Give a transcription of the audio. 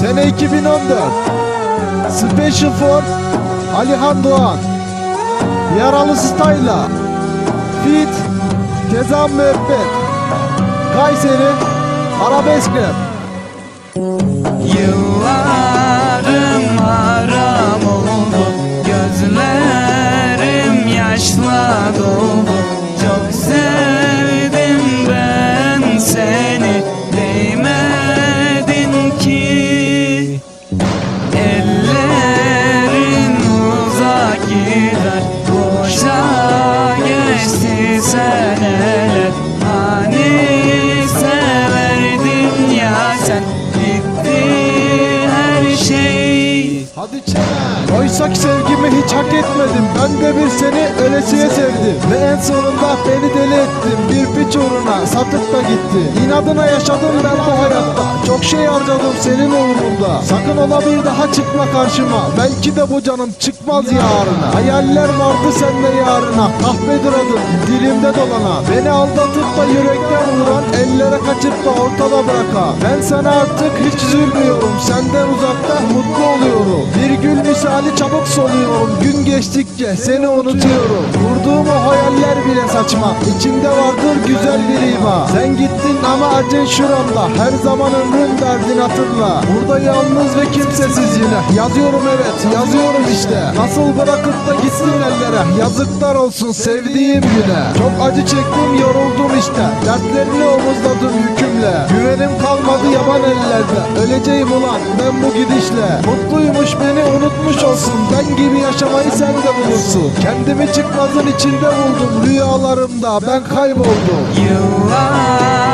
Sene 2014. Special for Alihan Doğan. Yaralı Style'a. Fit. Tezam Müebbet. Kayseri. Arabesk Rap. Yıllarım Hadi çene. Oysa ki sevgimi hiç hak etmedim. Ben de bir seni ölesiye sevdim. Ve en sonunda beni deli ettin. Bir piç uğruna satıp da gitti. İnadına yaşadım ben bu hayatta. Çok şey harcadım senin uğrunda. Sakın ola bir daha çıkma karşıma. Belki de bu canım çıkmaz yarına. Hayaller vardı sende yarına. Kahvedir adım dilimde dolana. Beni aldatıp da yürekten vuran. Ellere kaçıp da ortada bırakan. Ben sana artık hiç üzülmüyorum. Senden uzakta mutlu oluyorum. Bir gül misali çabuk soluyorum. Gün geçtikçe seni unutuyorum. Kurduğum o hayaller bile saçma. İçinde vardır güzel bir ima. Sen gittin ama acın şuramda. Her zaman ömrün derdin hatırla. Burada yalnız ve kimsesiz yine. Yazıyorum evet yazıyorum işte. Nasıl bırakıp da gitsin ellere. Yazıklar olsun sevdiğim güne. Çok acı çektim yoruldum işte. Dertlerini omuzladım yükümle. Yaban ellerde. Öleceğim ulan ben bu gidişle. Mutluymuş beni unutmuş olsun. Ben gibi yaşamayı sen de bulursun. Kendimi çıkmazın içinde buldum. Rüyalarımda ben kayboldum. Oldu